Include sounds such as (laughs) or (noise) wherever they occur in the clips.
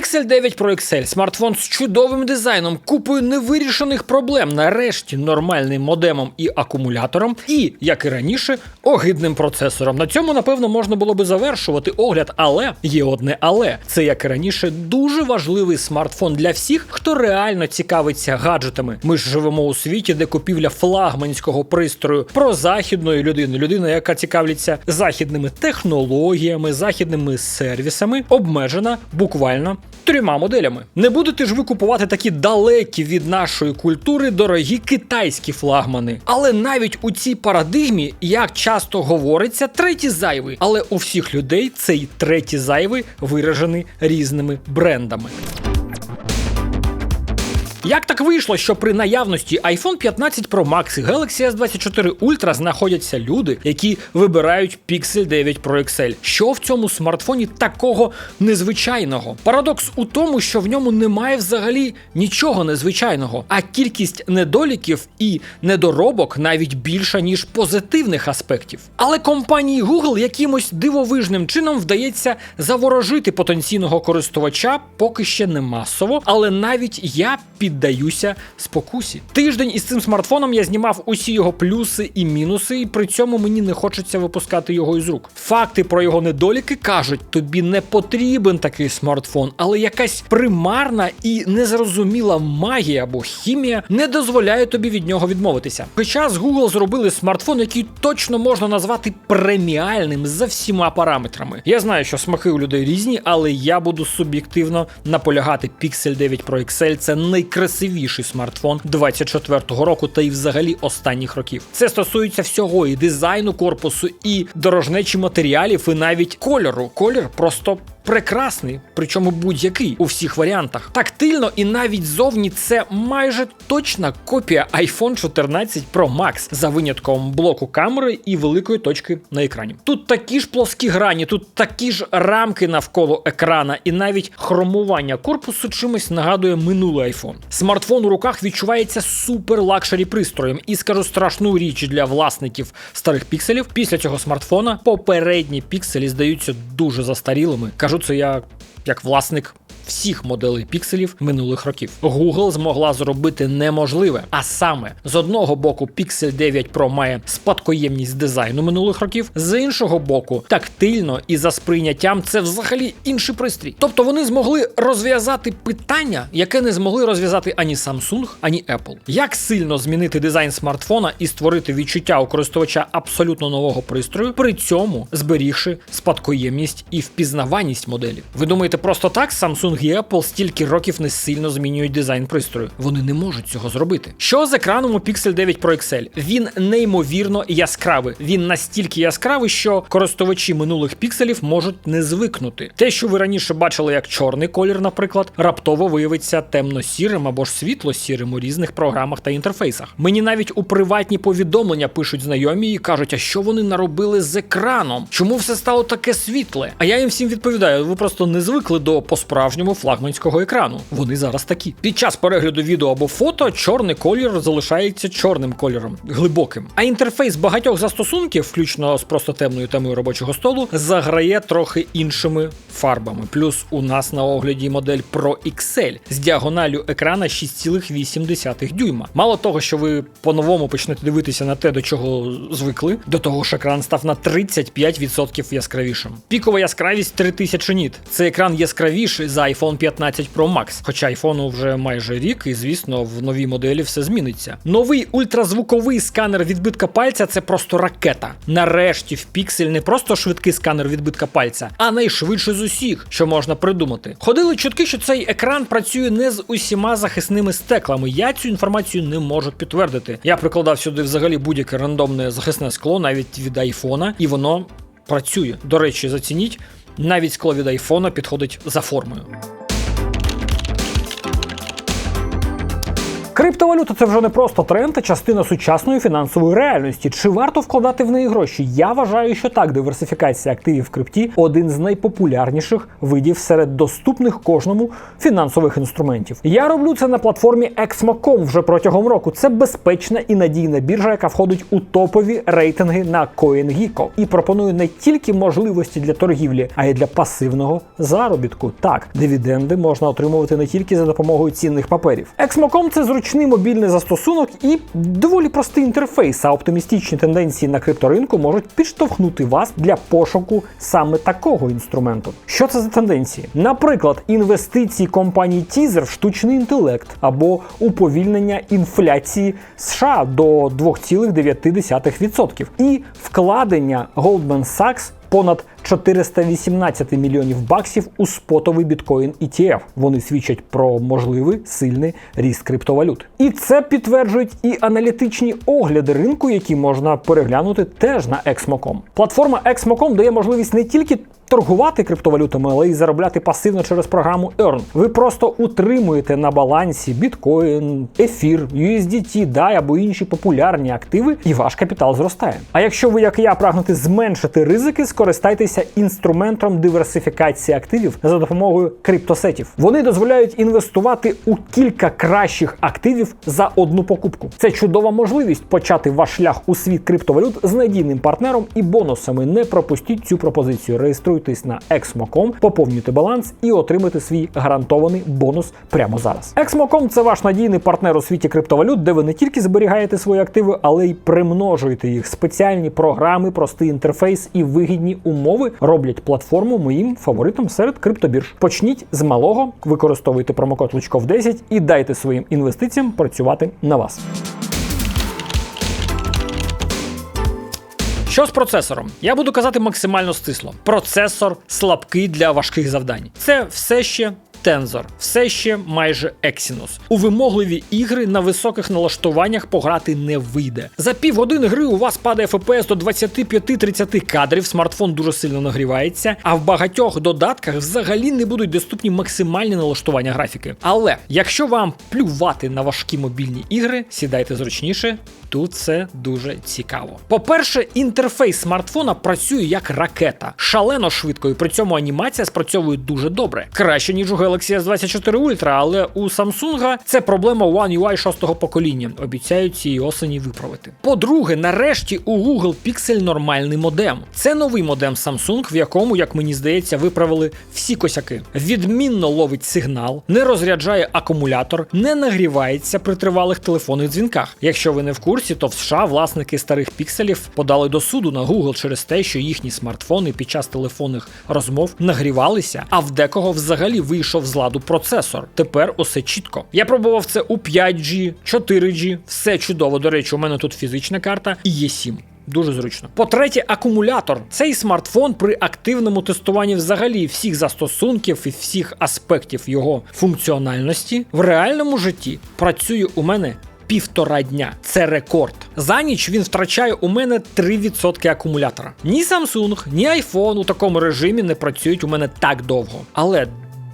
Pixel 9 Pro XL – смартфон з чудовим дизайном, купою невирішених проблем, нарешті нормальним модемом і акумулятором, і, як і раніше, огидним процесором. На цьому, напевно, можна було би завершувати огляд, але є одне але. Це, як і раніше, дуже важливий смартфон для всіх, хто реально цікавиться гаджетами. Ми ж живемо у світі, де купівля флагманського пристрою про західної людини, людина, яка цікавиться західними технологіями, західними сервісами, обмежена буквально трьома моделями. Не будете ж ви купувати такі далекі від нашої культури дорогі китайські флагмани. Але навіть у цій парадигмі, як часто говориться, третій зайвий. Але у всіх людей цей третій зайвий виражений різними брендами. Як так вийшло, що при наявності iPhone 15 Pro Max і Galaxy S24 Ultra знаходяться люди, які вибирають Pixel 9 Pro XL? Що в цьому смартфоні такого незвичайного? Парадокс у тому, що в ньому немає взагалі нічого незвичайного, а кількість недоліків і недоробок навіть більша, ніж позитивних аспектів. Але компанії Google якимось дивовижним чином вдається заворожити потенційного користувача поки ще не масово, але навіть я піддаюся спокусі. Тиждень із цим смартфоном я знімав усі його плюси і мінуси, і при цьому мені не хочеться випускати його із рук. Факти про його недоліки кажуть, тобі не потрібен такий смартфон, але якась примарна і незрозуміла магія або хімія не дозволяє тобі від нього відмовитися. Хоча Google зробили смартфон, який точно можна назвати преміальним за всіма параметрами. Я знаю, що смаки у людей різні, але я буду суб'єктивно наполягати Pixel 9 Pro XL це найкрасивіший смартфон 24-го року та й взагалі останніх років. Це стосується всього і дизайну корпусу, і дорожнечі матеріалів, і навіть кольору. Колір просто. Прекрасний, причому будь-який у всіх варіантах. Тактильно і навіть зовні це майже точна копія iPhone 14 Pro Max за винятком блоку камери і великої точки на екрані. Тут такі ж плоскі грані, тут такі ж рамки навколо екрана, і навіть хромування корпусу чимось нагадує минулий iPhone. Смартфон у руках відчувається супер лакшері пристроєм, і скажу страшну річ для власників старих пікселів. Після цього смартфона попередні пікселі здаються дуже застарілими. Кажу це я як власник. Всіх моделей пікселів минулих років Google змогла зробити неможливе. А саме з одного боку, Pixel 9 Pro має спадкоємність дизайну минулих років, з іншого боку, тактильно і за сприйняттям це взагалі інший пристрій. Тобто вони змогли розв'язати питання, яке не змогли розв'язати ані Samsung, ані Apple. Як сильно змінити дизайн смартфона і створити відчуття у користувача абсолютно нового пристрою, при цьому зберігши спадкоємність і впізнаваність моделі. Ви думаєте, просто так Samsung і Apple стільки років не сильно змінюють дизайн пристрою. Вони не можуть цього зробити. Що з екраном у Pixel 9 Pro XL? Він неймовірно яскравий. Він настільки яскравий, що користувачі минулих пікселів можуть не звикнути. Те, що ви раніше бачили як чорний колір, наприклад, раптово виявиться темно-сірим або ж світло-сірим у різних програмах та інтерфейсах. Мені навіть у приватні повідомлення пишуть знайомі і кажуть, а що вони наробили з екраном? Чому все стало таке світле? А я їм всім відповідаю: ви просто не звикли до по-справжньому флагманського екрану. Вони зараз такі. Під час перегляду відео або фото чорний колір залишається чорним кольором, глибоким. А інтерфейс багатьох застосунків, включно з просто темною темою робочого столу, заграє трохи іншими фарбами. Плюс у нас на огляді модель Pro XL з діагоналю екрана 6,8 дюйма. Мало того, що ви по-новому почнете дивитися на те, до чого звикли, до того ж екран став на 35% яскравішим. Пікова яскравість 3000 ніт. Цей екран яскравіший за iPhone 15 Pro Max, хоча айфону вже майже рік, і звісно, в новій моделі все зміниться. Новий ультразвуковий сканер відбитка пальця це просто ракета. Нарешті в Pixel не просто швидкий сканер відбитка пальця, а найшвидший з усіх, що можна придумати. Ходили чутки, що цей екран працює не з усіма захисними стеклами. Я цю інформацію не можу підтвердити. Я прикладав сюди взагалі будь-яке рандомне захисне скло, навіть від айфона, і воно працює. До речі, зацініть. Навіть скло від айфона підходить за формою. Криптовалюта це вже не просто тренд, а частина сучасної фінансової реальності. Чи варто вкладати в неї гроші? Я вважаю, що так, диверсифікація активів в крипті один з найпопулярніших видів серед доступних кожному фінансових інструментів. Я роблю це на платформі Exmo.com вже протягом року. Це безпечна і надійна біржа, яка входить у топові рейтинги на CoinGecko і пропонує не тільки можливості для торгівлі, а й для пасивного заробітку. Так, дивіденди можна отримувати не тільки за допомогою цінних паперів. Exmo.com – це зручний мобільний застосунок і доволі простий інтерфейс. А оптимістичні тенденції на крипторинку можуть підштовхнути вас для пошуку саме такого інструменту. Що це за тенденції? Наприклад, інвестиції компанії Teaser в штучний інтелект або уповільнення інфляції США до 2,9% і вкладення Goldman Sachs понад 418 мільйонів баксів у спотовий біткоін ETF. Вони свідчать про можливий сильний ріст криптовалют. І це підтверджують і аналітичні огляди ринку, які можна переглянути теж на Exmo.com. Платформа Exmo.com дає можливість не тільки торгувати криптовалютами, але й заробляти пасивно через програму Earn. Ви просто утримуєте на балансі біткоін, ефір, USDT, DAI або інші популярні активи, і ваш капітал зростає. А якщо ви, як і я, прагнете зменшити ризики, скористайтеся інструментом диверсифікації активів за допомогою криптосетів. Вони дозволяють інвестувати у кілька кращих активів за одну покупку. Це чудова можливість почати ваш шлях у світ криптовалют з надійним партнером і бонусами. Не пропустіть цю пропозицію. Реєструйтесь на Exmo.com, поповнюйте баланс і отримайте свій гарантований бонус прямо зараз. Exmo.com – це ваш надійний партнер у світі криптовалют, де ви не тільки зберігаєте свої активи, але й примножуєте їх. Спеціальні програми, простий інтерфейс і вигідні умови роблять платформу моїм фаворитом серед криптобірж. Почніть з малого, використовуйте промокод Лучков 10 і дайте своїм інвестиціям працювати на вас. Що з процесором? Я буду казати максимально стисло. Процесор слабкий для важких завдань. Це все ще. Tensor, все ще майже Exynos. У вимогливі ігри на високих налаштуваннях пограти не вийде. За півгодини гри у вас падає FPS до 25-30 кадрів, смартфон дуже сильно нагрівається, а в багатьох додатках взагалі не будуть доступні максимальні налаштування графіки. Але якщо вам плювати на важкі мобільні ігри, сідайте зручніше. Тут це дуже цікаво. По-перше, інтерфейс смартфона працює як ракета, шалено швидко, і при цьому анімація спрацьовує дуже добре. Краще, ніж у Galaxy S24 Ultra, але у Samsung це проблема One UI 6 покоління. Обіцяють цієї осені виправити. По-друге, нарешті у Google Pixel нормальний модем. Це новий модем Samsung, в якому, як мені здається, виправили всі косяки. Відмінно ловить сигнал, не розряджає акумулятор, не нагрівається при тривалих телефонних дзвінках. Якщо ви не в курсі, то в США власники старих пікселів подали до суду на Google через те, що їхні смартфони під час телефонних розмов нагрівалися, а в декого взагалі вийшов з ладу процесор. Тепер усе чітко. Я пробував це у 5G, 4G, все чудово. До речі, у мене тут фізична карта і є 7. Дуже зручно. По-третє, акумулятор. Цей смартфон при активному тестуванні взагалі всіх застосунків і всіх аспектів його функціональності в реальному житті працює у мене. Півтора дня це рекорд. За ніч він втрачає у мене 3% акумулятора. Ні Samsung, ні iPhone у такому режимі не працюють у мене так довго. Але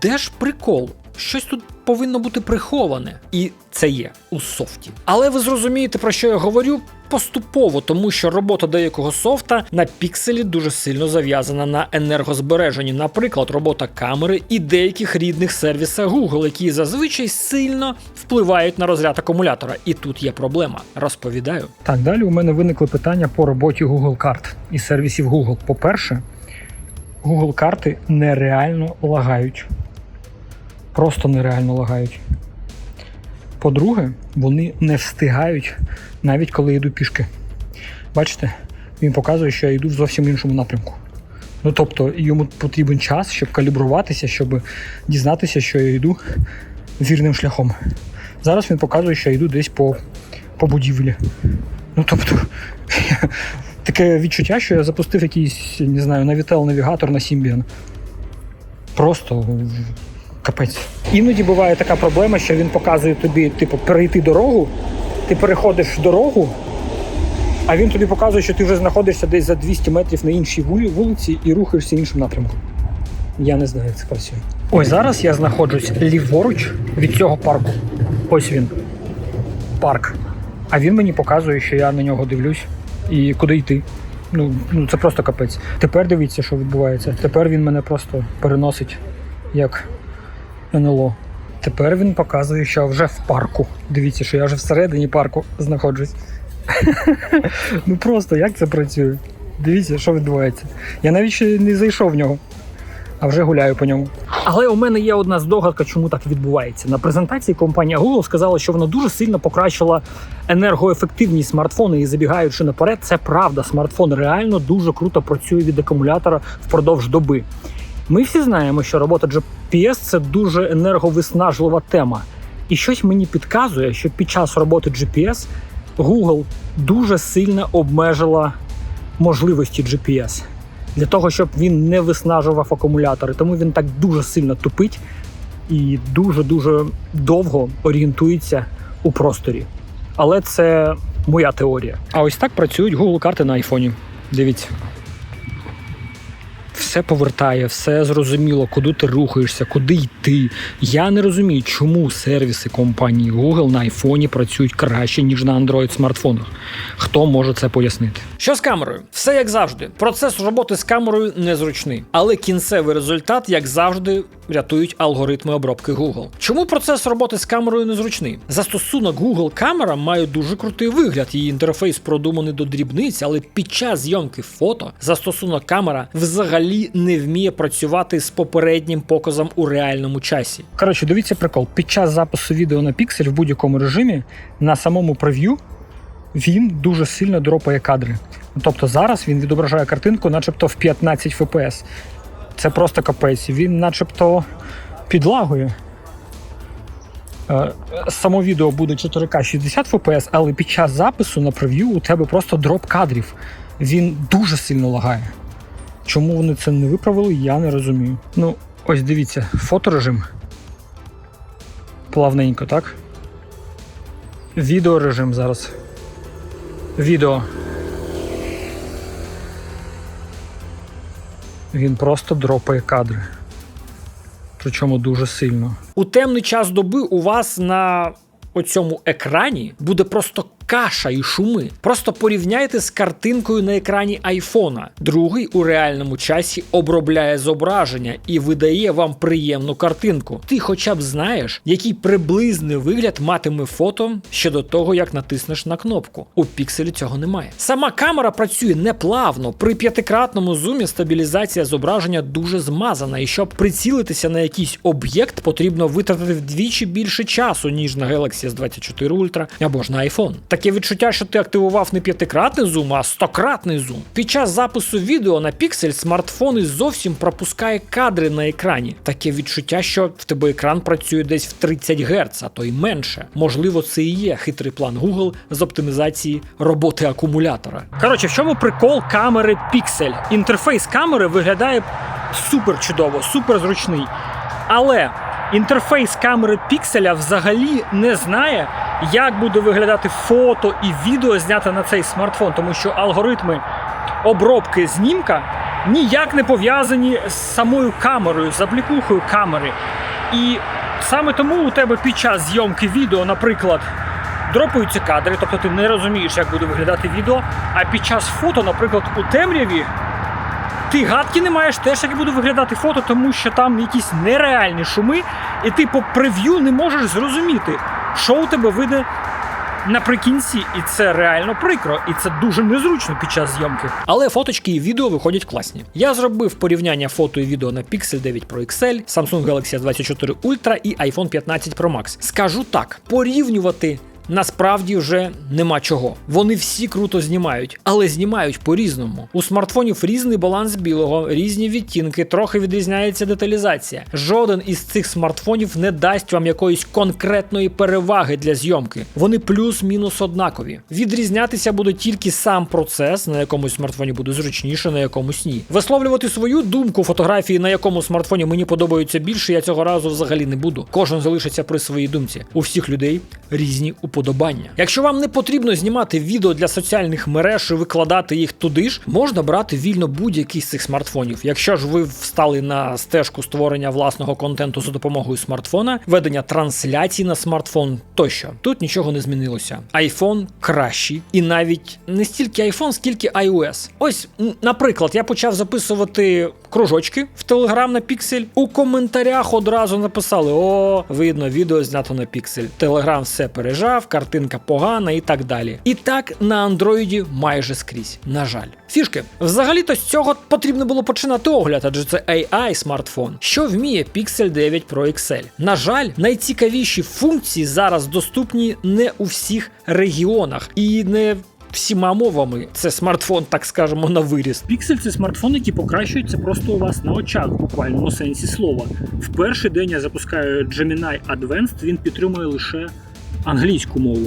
де ж прикол? Щось тут повинно бути приховане, і це є у софті. Але ви зрозумієте, про що я говорю поступово, тому що робота деякого софта на пікселі дуже сильно зав'язана на енергозбереженні, наприклад, робота камери і деяких рідних сервісах Google, які зазвичай сильно впливають на розряд акумулятора. І тут є проблема. Розповідаю. Так, далі у мене виникли питання по роботі Google карт і сервісів Google. По-перше, Google карти нереально лагають. Просто нереально лагають. По-друге, вони не встигають навіть коли йду пішки. Бачите, він показує, що я йду в зовсім іншому напрямку. Ну тобто йому потрібен час, щоб калібруватися, щоб дізнатися, що я йду вірним шляхом. Зараз він показує, що я йду десь по, по будівлі. Ну тобто, (laughs) таке відчуття, що я запустив якийсь, не знаю, навітел-навігатор на Symbian. Просто капець. Іноді буває така проблема, що він показує тобі, типу, перейти дорогу, ти переходиш дорогу, а він тобі показує, що ти вже знаходишся десь за 200 метрів на іншій вулиці і рухаєшся іншим напрямком. Я не знаю, як це працює. Ось зараз я знаходжусь ліворуч від цього парку. Ось він. парк. А він мені показує, що я на нього дивлюсь і куди йти. Ну, ну це просто капець. Тепер дивіться, що відбувається. Тепер він мене просто переносить як НЛО. Тепер він показує, що вже в парку. Дивіться, що я вже всередині парку знаходжусь. (laughs) ну просто як це працює? Дивіться, що відбувається. Я навіть ще не зайшов в нього, а вже гуляю по ньому. Але у мене є одна здогадка, чому так відбувається. На презентації компанія Google сказала, що вона дуже сильно покращила енергоефективність смартфону і забігаючи наперед, це правда. Смартфон реально дуже круто працює від акумулятора впродовж доби. Ми всі знаємо, що робота GPS – це дуже енерговиснажлива тема. І щось мені підказує, що під час роботи GPS Google дуже сильно обмежила можливості GPS для того, щоб він не виснажував акумулятори. Тому він так дуже сильно тупить і дуже-дуже довго орієнтується у просторі. Але це моя теорія. А ось так працюють Google карти на айфоні. Дивіться. Все повертає, все зрозуміло, куди ти рухаєшся, куди йти. Я не розумію, чому сервіси компанії Google на айфоні працюють краще, ніж на Android смартфонах. Хто може це пояснити? Що з камерою? Все як завжди. Процес роботи з камерою незручний, але кінцевий результат, як завжди, рятують алгоритми обробки Google. Чому процес роботи з камерою незручний? Застосунок Google камера має дуже крутий вигляд. Її інтерфейс продуманий до дрібниць, але під час зйомки фото застосунок камера взагалі не вміє працювати з попереднім показом у реальному часі. Коротше, дивіться прикол. Під час запису відео на піксель в будь-якому режимі на самому прев'ю він дуже сильно дропає кадри. Тобто зараз він відображає картинку, начебто в 15 FPS. Це просто капець. Він начебто підлагує. Е, Само відео буде 4К 60 FPS, але під час запису на прев'ю у тебе просто дроп кадрів. Він дуже сильно лагає. Чому вони це не виправили, я не розумію. Ну, ось дивіться, фоторежим. Плавненько, так? Відеорежим зараз. Відео. Він просто дропає кадри. Причому дуже сильно. У темний час доби у вас на оцьому екрані буде просто каша і шуми. Просто порівняйте з картинкою на екрані айфона. Другий у реальному часі обробляє зображення і видає вам приємну картинку. Ти хоча б знаєш, який приблизний вигляд матиме фото ще до того, як натиснеш на кнопку. У пікселі цього немає. Сама камера працює неплавно. При п'ятикратному зумі стабілізація зображення дуже змазана, і щоб прицілитися на якийсь об'єкт, потрібно витратити вдвічі більше часу, ніж на Galaxy S24 Ultra або ж на iPhone. Таке відчуття, що ти активував не п'ятикратний зум, а стократний зум. Під час запису відео на піксель смартфон із зовсім пропускає кадри на екрані. Таке відчуття, що в тебе екран працює десь в 30 Гц, а то й менше. Можливо, це і є хитрий план Google з оптимізації роботи акумулятора. Коротше, в чому прикол камери Pixel? Інтерфейс камери виглядає супер чудово, супер зручний. Але інтерфейс камери пікселя взагалі не знає, як буде виглядати фото і відео зняте на цей смартфон, тому що алгоритми обробки знімка ніяк не пов'язані з самою камерою, з аплікухою камери. І саме тому у тебе під час зйомки відео, наприклад, дропаються кадри, тобто ти не розумієш, як буде виглядати відео. А під час фото, наприклад, у темряві ти гадки не маєш теж, як буде виглядати фото, тому що там якісь нереальні шуми, і ти по прев'ю не можеш зрозуміти, що у тебе вийде наприкінці, і це реально прикро, і це дуже незручно під час зйомки. Але фоточки і відео виходять класні. Я зробив порівняння фото і відео на Pixel 9 Pro XL, Samsung Galaxy S24 Ultra і iPhone 15 Pro Max. Скажу так, порівнювати Насправді вже нема чого. Вони всі круто знімають, але знімають по-різному. У смартфонів різний баланс білого, різні відтінки, трохи відрізняється деталізація. Жоден із цих смартфонів не дасть вам якоїсь конкретної переваги для зйомки. Вони плюс-мінус однакові. Відрізнятися буде тільки сам процес, на якомусь смартфоні буде зручніше, на якомусь ні. Висловлювати свою думку фотографії, на якому смартфоні мені подобаються більше, я цього разу взагалі не буду. Кожен залишиться при своїй думці. У всіх людей різні уподобання. Якщо вам не потрібно знімати відео для соціальних мереж і викладати їх туди ж, можна брати вільно будь-який з цих смартфонів. Якщо ж ви встали на стежку створення власного контенту за допомогою смартфона, ведення трансляцій на смартфон тощо, тут нічого не змінилося. iPhone кращий, і навіть не стільки iPhone, скільки iOS. Ось, наприклад, я почав записувати кружочки в Telegram на піксель. У коментарях одразу написали: О, видно, відео знято на піксель. Telegram все пережав, картинка погана і так далі. І так на андроїді майже скрізь. На жаль. Фішки. Взагалі-то з цього потрібно було починати огляд, адже це AI смартфон. Що вміє Pixel 9 Pro XL? На жаль, найцікавіші функції зараз доступні не у всіх регіонах і не всіма мовами. Це смартфон, так скажемо, на виріс. Pixel – це смартфон, який покращується просто у вас на очах, в буквальному сенсі слова. В перший день я запускаю Gemini Advanced, він підтримує лише англійську мову.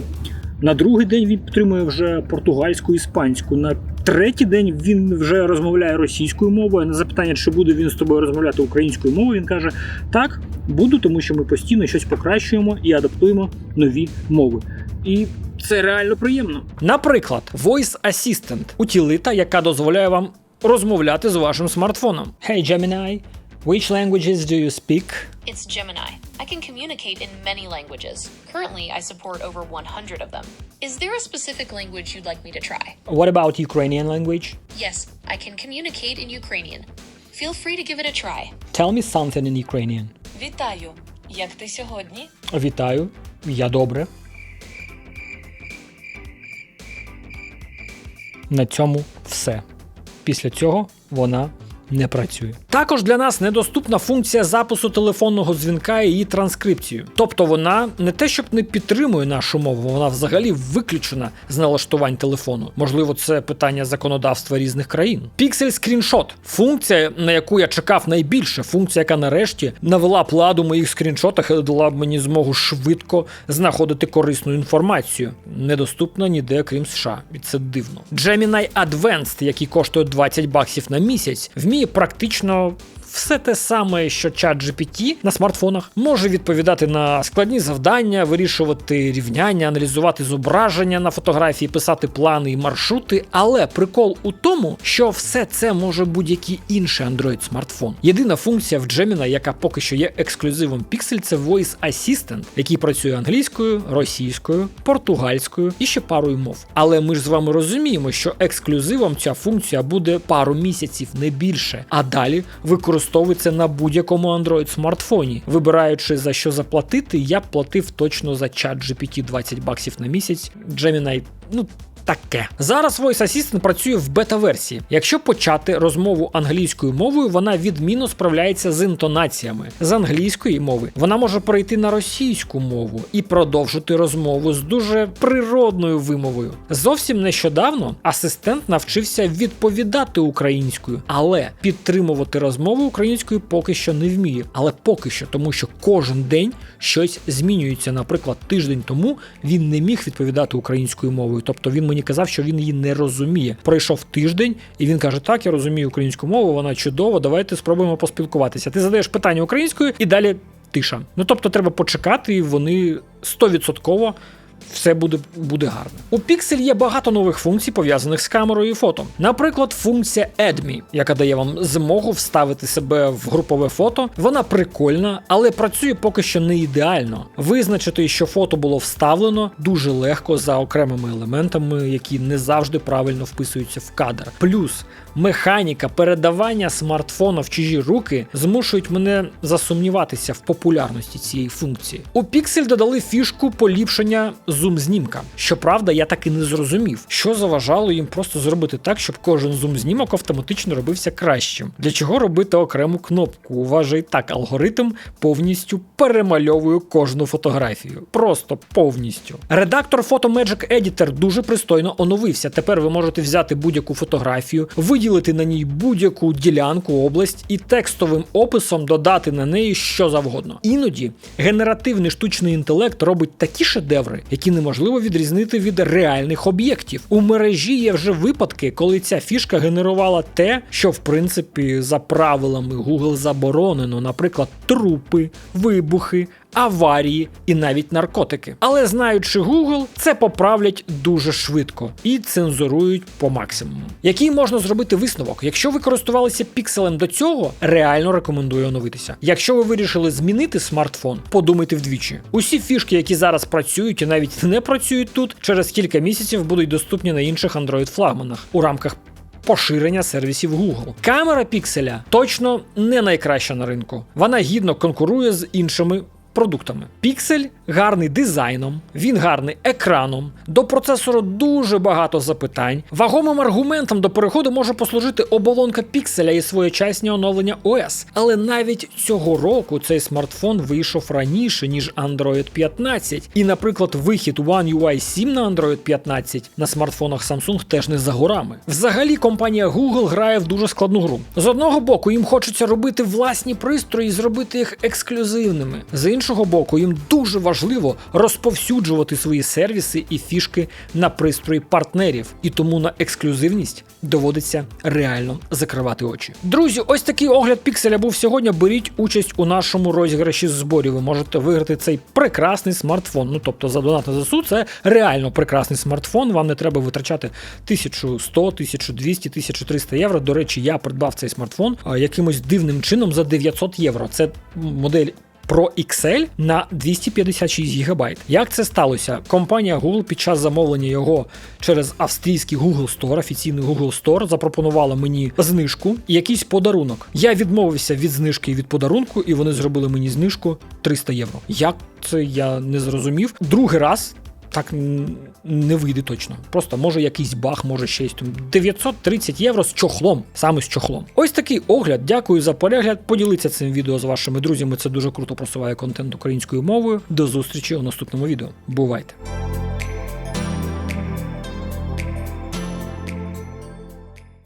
На другий день він підтримує вже португальську, іспанську. На третій день він вже розмовляє російською мовою. На запитання, чи буде він з тобою розмовляти українською мовою, він каже: Так, буду, тому що ми постійно щось покращуємо і адаптуємо нові мови. І це реально приємно. Наприклад, Voice Assistant – утілита, яка дозволяє вам розмовляти з вашим смартфоном. Hey Gemini, which languages do you speak? It's Gemini. I can communicate in many languages. Currently, I support over 100 of them. Is there a specific language you'd like me to try? What about Ukrainian language? Yes, I can communicate in Ukrainian. Feel free to give it a try. Tell me something in Ukrainian. Вітаю! Як ти сьогодні? Вітаю, я добре. На цьому все. Після цього вона не працює. Також для нас недоступна функція запису телефонного дзвінка і її транскрипцію. Тобто вона не те, щоб не підтримує нашу мову, вона взагалі виключена з налаштувань телефону. Можливо, це питання законодавства різних країн. Pixel Screenshot – функція, на яку я чекав найбільше, функція, яка нарешті навела пладу моїх скріншотах і дала мені змогу швидко знаходити корисну інформацію. Недоступна ніде, крім США. І це дивно. Gemini Advanced, який коштує 20 баксів на місяць, практично. Все те саме, що чат GPT на смартфонах може відповідати на складні завдання, вирішувати рівняння, аналізувати зображення на фотографії, писати плани і маршрути. Але прикол у тому, що все це може будь-який інший Android смартфон. Єдина функція в Gemini, яка поки що є ексклюзивом Pixel, це Voice Assistant, який працює англійською, російською, португальською і ще парою мов. Але ми ж з вами розуміємо, що ексклюзивом ця функція буде пару місяців, не більше. А далі використовується на будь-якому Android смартфоні. Вибираючи за що заплатити, я платив точно за чат GPT 20 баксів на місяць. Gemini, ну. Таке зараз Voice Assistant працює в бета-версії. Якщо почати розмову англійською мовою, вона відмінно справляється з інтонаціями. З англійської мови вона може перейти на російську мову і продовжити розмову з дуже природною вимовою. Зовсім нещодавно асистент навчився відповідати українською, але підтримувати розмову українською поки що не вміє. Але поки що, тому що кожен день щось змінюється. Наприклад, тиждень тому він не міг відповідати українською мовою, тобто він мені казав, що він її не розуміє. Пройшов тиждень, і він каже: Так, я розумію українську мову, вона чудова. Давайте спробуємо поспілкуватися. Ти задаєш питання українською і далі тиша. Ну тобто, треба почекати, і вони 100% все буде, буде гарно. У Pixel є багато нових функцій, пов'язаних з камерою і фото. Наприклад, функція Add Me, яка дає вам змогу вставити себе в групове фото. Вона прикольна, але працює поки що не ідеально. Визначити, що фото було вставлено, дуже легко за окремими елементами, які не завжди правильно вписуються в кадр. Плюс механіка передавання смартфона в чужі руки змушують мене засумніватися в популярності цієї функції. У Pixel додали фішку поліпшення зум-знімка. Щоправда, я так і не зрозумів, що заважало їм просто зробити так, щоб кожен зум-знімок автоматично робився кращим. Для чого робити окрему кнопку? У так алгоритм повністю перемальовує кожну фотографію. Просто повністю. Редактор Photo Magic Editor дуже пристойно оновився. Тепер ви можете взяти будь-яку фотографію, виділити на ній будь-яку ділянку, область і текстовим описом додати на неї що завгодно. Іноді генеративний штучний інтелект робить такі шедеври, які неможливо відрізнити від реальних об'єктів. У мережі є вже випадки, коли ця фішка генерувала те, що в принципі за правилами Google заборонено, наприклад, трупи, вибухи. Аварії і навіть наркотики. Але знаючи Google, це поправлять дуже швидко і цензурують по максимуму. Який можна зробити висновок? Якщо ви користувалися пікселем до цього, реально рекомендую оновитися. Якщо ви вирішили змінити смартфон, подумайте вдвічі. Усі фішки, які зараз працюють і навіть не працюють тут, через кілька місяців будуть доступні на інших Android флагманах у рамках поширення сервісів Google. Камера пікселя точно не найкраща на ринку. Вона гідно конкурує з іншими. Продуктами. Піксель гарний дизайном, він гарний екраном. До процесору дуже багато запитань. Вагомим аргументом до переходу може послужити оболонка пікселя і своєчасні оновлення OS. Але навіть цього року цей смартфон вийшов раніше, ніж Android 15. І, наприклад, вихід One UI 7 на Android 15 на смартфонах Samsung теж не за горами. Взагалі, компанія Google грає в дуже складну гру. З одного боку, їм хочеться робити власні пристрої і зробити їх ексклюзивними. З іншого боку, їм дуже важливо розповсюджувати свої сервіси і фішки на пристрої партнерів, і тому на ексклюзивність доводиться реально закривати очі. Друзі, ось такий огляд пікселя був сьогодні. Беріть участь у нашому розіграші зборів. Ви можете виграти цей прекрасний смартфон. Ну тобто за донат на ЗСУ це реально прекрасний смартфон. Вам не треба витрачати 1100, 1200, 1300 євро. До речі, я придбав цей смартфон якимось дивним чином за 900 євро. Це модель. Pro XL на 256 ГБ. Як це сталося? Компанія Google під час замовлення його через австрійський Google Store, офіційний Google Store, запропонувала мені знижку і якийсь подарунок. Я відмовився від знижки і від подарунку, і вони зробили мені знижку 300 євро. Як це я не зрозумів. Другий раз. Так не вийде точно. Просто може якийсь баг, може щось там. 930 євро з чохлом, саме з чохлом. Ось такий огляд. Дякую за перегляд. Поділіться цим відео з вашими друзями. Це дуже круто просуває контент українською мовою. До зустрічі у наступному відео. Бувайте!